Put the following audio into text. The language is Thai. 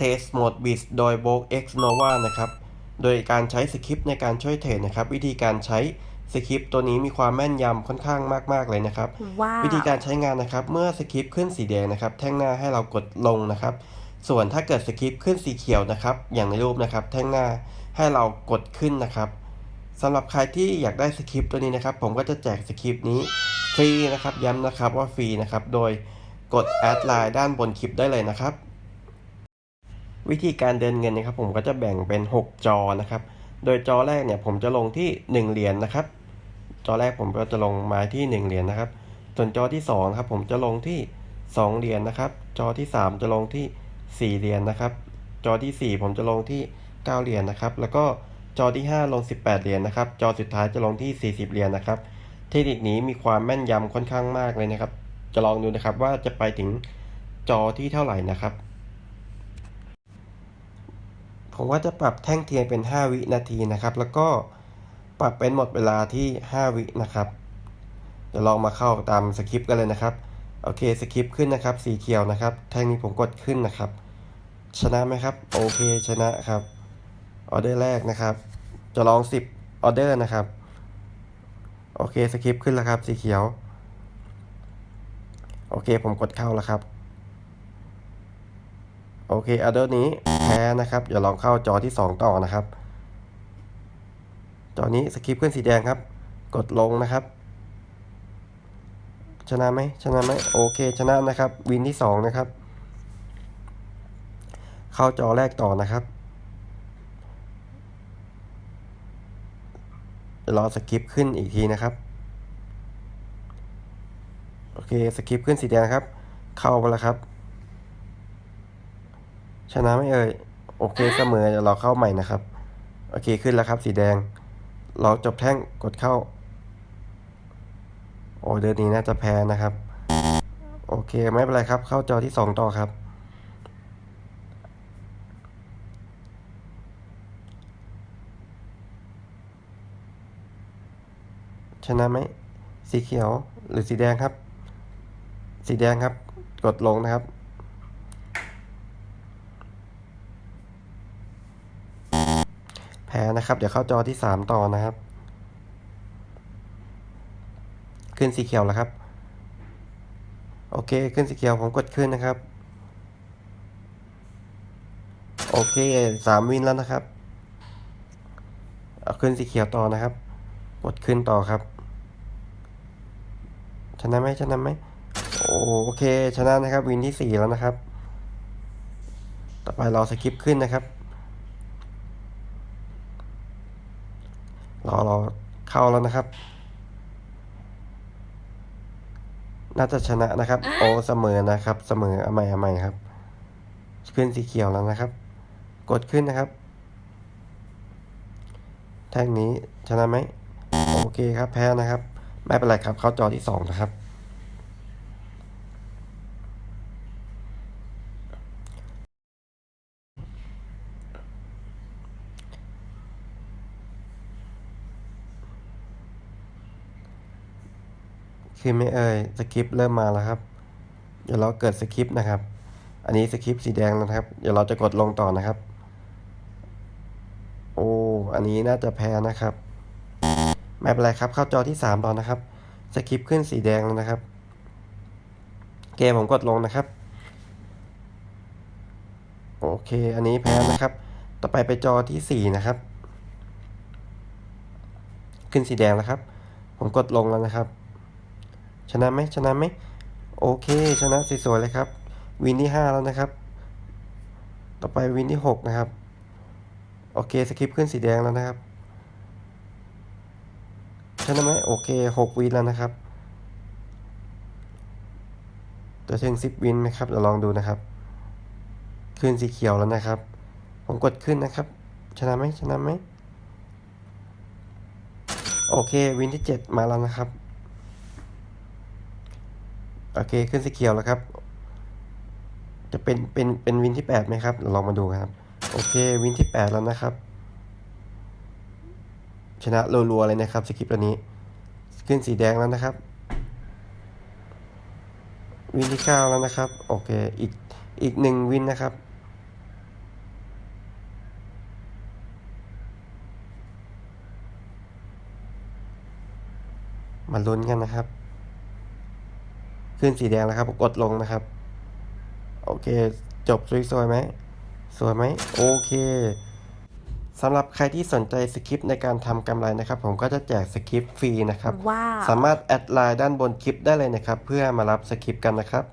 Test Mode b i t โดย b o X Nova นะครับ โดยการใช้สคริปต์ในการช่วยเทรดนะครับ วิธีการใช้สคริปต์ตัวนี้มีความแม่นยำค่อนข้างมาก ๆ เลยนะครับว้าววิธีการใช้งานนะครับ เมื่อสคริปต์ขึ้นสีแดงนะครับ แท่งหน้าให้เรากดลงนะครับ ส่วนถ้าเกิดสคริปต์ขึ้นสีเขียวนะครับ อย่างในรูปนะครับ แท่งหน้าให้เรากดขึ้นนะครับสำหรับใครที่อยากได้สคริปต์ตัวนี้นะครับ ผมก็จะแจกสคริปต์นี้ฟรีนะครับ ย้ำนะครับว่าฟรีนะครับ โดยกดแอดไลน์ด้านบนคลิปได้เลยนะครับ วิธีการเดินเงินนะครับ ผมก็จะแบ่งเป็น 6 จอนะครับ โดยจอแรกเนี่ยผมจะลงที่ 1 เหรียญนะครับ จอแรกผมก็จะลงมาที่ 1 เหรียญนะครับ ส่วนจอที่2ครับผมจะลงที่ 2 เหรียญนะครับ จอที่ 3 จะลงที่ 4 เหรียญนะครับ จอที่ 4 ผมจะลงที่ 9 เหรียญนะครับ แล้วก็จอที่ 5 ลง 18 เหรียญนะครับ จอสุดท้ายจะลงที่ 40 เหรียญนะครับ เทคนิคนี้มีความแม่นยำค่อนข้างมากเลยนะครับ จะลองดูนะครับว่าจะไปถึงจอที่เท่าไหร่นะครับ ผมว่าจะปรับแท่งเทียนเป็น 5 วินาทีนะครับ แล้วก็ปรับเป็นหมดเวลาที่ 5 วินะครับเดี๋ยวลองมาเข้าตามสคริปต์กันเลยนะครับ โอเคสคริปต์ขึ้นนะครับ สีเขียวนะครับ แท่งนี้ผมกดขึ้นนะครับ ชนะไหมครับ โอเคชนะครับ ออเดอร์แรกนะครับ จะลอง 10 ออเดอร์นะครับ โอเคสคริปต์ขึ้นแล้วครับ สีเขียว โอเคผมกดเข้าแล้วครับ เคออเดอร์นี้แพ้นะครับเดี๋ยวลองเข้าจอที่ 2 ต่อนะครับ จอนี้สคริปขึ้นสีแดงครับ กดลงนะครับ ชนะไหมชนะไหมโอเค ชนะนะครับ วินที่ 2 นะครับ เข้าจอแรกต่อนะครับรอสคริปขึ้นอีกทีนะครับ โอเคสคริปขึ้นสีแดงครับ เข้าไปแล้วครับ ชนะไหม่เอ่ย โอเคเสมอเดี๋ยวเราเข้าใหม่นะครับ โอเคขึ้นแล้วครับ สีแดง เราจบแท่งกดเข้า โอ้เดือนนี้น่าจะแพ้นะครับ โอเคไม่เป็นไรครับ เข้าจอที่สองต่อครับ ชนะไหมสีเขียวหรือสีแดงครับ สีแดงครับ กดลงนะครับ พ้นะครับ เดี๋ยวเข้าจอที่สามต่อนะครับ ขึ้นสีเขียวแล้วครับ โอเค ขึ้นสีเขียวผมกดขึ้นนะครับ โอเคสามวินแล้วนะครับเอาขึ้นสีเขียวต่อนะครับ กดขึ้นต่อครับ ชนะไหมชนะไหมโอเค ชนะนะครับ วินที่สี่แล้วนะครับ ต่อไปเรอสคริปขึ้นนะครับ รอรอเข้าแล้วนะครับ น่าจะชนะนะครับ โอ้เสมอนะครับ เสมอเอาใหม่เอาใหม่ครับขึ้นสีเขียวแล้วนะครับ กดขึ้นนะครับ แท่งนี้ชนะไหมโอเคครับ แพ้นะครับ ไม่เป็นไรครับ เข้าจอที่สองนะครับ คือไม่เอ่ยสคริปต์เริ่มมาแล้วครับ เดี๋ยวเราเกิดสคริปต์นะครับ อันนี้สคริปต์สีแดงแล้วนะครับ เดี๋ยวเราจะกดลงต่อนะครับ โอ้ อันนี้น่าจะแพ้นะครับ ไม่เป็นไรครับ เข้าจอที่สามต่อนะครับ สคริปต์ขึ้นสีแดงแล้วนะครับ เกมผมกดลงนะครับ โอเค อันนี้แพ้นะครับ ต่อไปไปจอที่สี่นะครับ ขึ้นสีแดงแล้วครับ ผมกดลงแล้วนะครับ ชนะไหมชนะไหมโอเคชนะสวยๆเลยครับ วินที่ห้าแล้วนะครับ ต่อไปวินที่หกนะครับ โอเคสคริปต์ขึ้นสีแดงแล้วนะครับชนะไหมโอเคหกวินแล้วนะครับจะถึงสิบวินไหมครับเดี๋ยวลองดูนะครับ ขึ้นสีเขียวแล้วนะครับ ผมกดขึ้นนะครับ ชนะไหมชนะไหมโอเควินที่เจ็ดมาแล้วนะครับ โอเคขึ้นสีเขียวแล้วครับ จะเป็นเป็นเป็นวินที่แปดไหมครับลองมาดูครับ โอเควินที่แปดแล้วนะครับ ชนะรัวๆเลยนะครับสกิปตัวนี้ ขึ้นสีแดงแล้วนะครับ วินที่เก้าแล้วนะครับ โอเคอีกอีกหนึ่งวินนะครับมาลุ้นกันนะครับ ขึ้นสีแดงแล้วครับ กดลงนะครับ โอเค จบสวยๆไหม สวยไหม โอเคสำหรับใครที่สนใจสคริปต์ในการทำกำไรนะครับ ผมก็จะแจกสคริปต์ฟรีนะครับว้าวสามารถแอดไลน์ด้านบนคลิปได้เลยนะครับ เพื่อมารับสคริปต์กันนะครับ